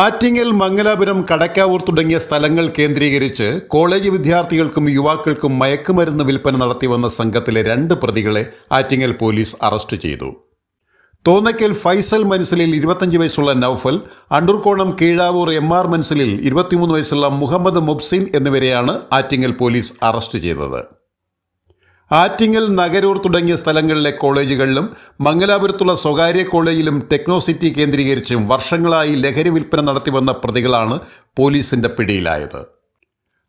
ആറ്റിങ്ങൽ മംഗലാപുരം കടക്കാവൂർ തുടങ്ങിയ സ്ഥലങ്ങൾ കേന്ദ്രീകരിച്ച് കോളേജ് വിദ്യാർത്ഥികൾക്കും യുവാക്കൾക്കും മയക്കുമരുന്ന് വിൽപ്പന നടത്തിവന്ന സംഘത്തിലെ രണ്ട് പ്രതികളെ ആറ്റിങ്ങൽ പോലീസ് അറസ്റ്റ് ചെയ്തു. തോന്നയ്ക്കൽ ഫൈസൽ മനസ്സിലിൽ ഇരുപത്തഞ്ച് വയസ്സുള്ള നൌഫൽ അണ്ടൂർക്കോണം കീഴാവൂർ എം ആർ മനസ്സിലിൽ ഇരുപത്തിമൂന്ന് വയസ്സുള്ള മുഹമ്മദ് മുബ്സിൻ എന്നിവരെയാണ് ആറ്റിങ്ങൽ പോലീസ് അറസ്റ്റ് ചെയ്തത്. ആറ്റിങ്ങൽ നഗരൂർ തുടങ്ങിയ സ്ഥലങ്ങളിലെ കോളേജുകളിലും മംഗലാപുരത്തുള്ള സ്വകാര്യ കോളേജിലും ടെക്നോസിറ്റി കേന്ദ്രീകരിച്ചും വർഷങ്ങളായി ലഹരി വിൽപ്പന നടത്തിവന്ന പ്രതികളാണ് പോലീസിന്റെ പിടിയിലായത്.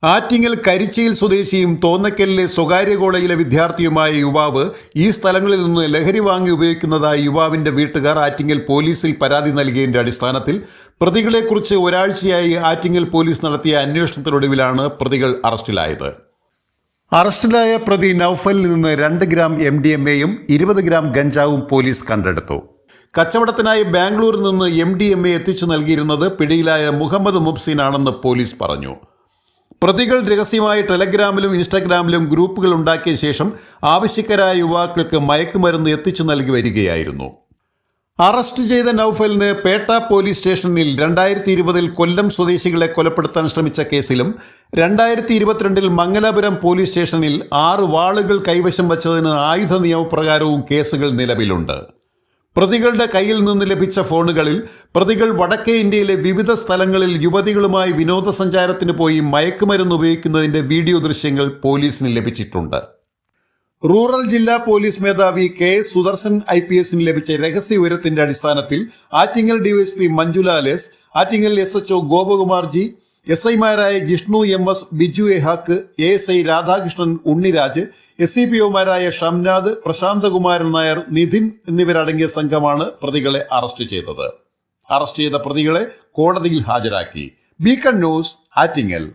ആറ്റിങ്ങൽ കരിച്ചയിൽ സ്വദേശിയും തോന്നക്കലിലെ സ്വകാര്യ കോളേജിലെ വിദ്യാർത്ഥിയുമായ യുവാവ് ഈ സ്ഥലങ്ങളിൽ നിന്ന് ലഹരി വാങ്ങി ഉപയോഗിക്കുന്നതായി യുവാവിന്റെ വീട്ടുകാർ ആറ്റിങ്ങൽ പോലീസിൽ പരാതി നൽകിയതിന്റെ അടിസ്ഥാനത്തിൽ പ്രതികളെക്കുറിച്ച് ഒരാഴ്ചയായി ആറ്റിങ്ങൽ പോലീസ് നടത്തിയ അന്വേഷണത്തിനൊടുവിലാണ് പ്രതികൾ അറസ്റ്റിലായത്. അറസ്റ്റിലായ പ്രതി നൌഫലിൽ നിന്ന് രണ്ട് ഗ്രാം എം ഡി എം എയും ഇരുപത് ഗ്രാം ഗഞ്ചാവും പോലീസ് കണ്ടെടുത്തു. കച്ചവടത്തിനായി ബാംഗ്ലൂരിൽ നിന്ന് എം ഡി എം എ എത്തിച്ചു നൽകിയിരുന്നത് പിടിയിലായ മുഹമ്മദ് മുബ്സീനാണെന്ന് പോലീസ് പറഞ്ഞു. പ്രതികൾ രഹസ്യമായി ടെലഗ്രാമിലും ഇൻസ്റ്റാഗ്രാമിലും ഗ്രൂപ്പുകൾ ഉണ്ടാക്കിയ ശേഷം ആവശ്യക്കാരായ യുവാക്കൾക്ക് മയക്കുമരുന്ന് എത്തിച്ചു നൽകി വരികയായിരുന്നു. അറസ്റ്റ് ചെയ്ത നൌഫലിന് പേട്ട പോലീസ് സ്റ്റേഷനിൽ രണ്ടായിരത്തി ഇരുപതിൽ കൊല്ലം സ്വദേശികളെ കൊലപ്പെടുത്താൻ ശ്രമിച്ച കേസിലും രണ്ടായിരത്തി ഇരുപത്തിരണ്ടിൽ മംഗലാപുരം പോലീസ് സ്റ്റേഷനിൽ ആറ് വാളുകൾ കൈവശം വച്ചതിന് ആയുധ നിയമപ്രകാരവും കേസുകൾ നിലവിലുണ്ട്. പ്രതികളുടെ കയ്യിൽ നിന്ന് ലഭിച്ച ഫോണുകളിൽ പ്രതികൾ വടക്കേ ഇന്ത്യയിലെ വിവിധ സ്ഥലങ്ങളിൽ യുവതികളുമായി വിനോദസഞ്ചാരത്തിന് പോയി മയക്കുമരുന്ന് ഉപയോഗിക്കുന്നതിന്റെ വീഡിയോ ദൃശ്യങ്ങൾ പോലീസിന് ലഭിച്ചിട്ടുണ്ട്. റൂറൽ ജില്ലാ പോലീസ് മേധാവി കെ സുദർശൻ ഐ പി എസിന് ലഭിച്ച രഹസ്യ വിവരത്തിന്റെ അടിസ്ഥാനത്തിൽ Attingal D DYSP മഞ്ജുലാലേസ് Attingal S H O Gopakumar G S ഐമാരായ Jishnu M S Biju A Haq A S I Radhakrishnan Unniraj S C P ഒമാരായ Shamnath Prasanthakumaran Nair Nidhin എന്നിവരടങ്ങിയ സംഘമാണ് പ്രതികളെ അറസ്റ്റ് ചെയ്തത്. അറസ്റ്റ് ചെയ്ത പ്രതികളെ കോടതിയിൽ ഹാജരാക്കി. Beacon news Attingal.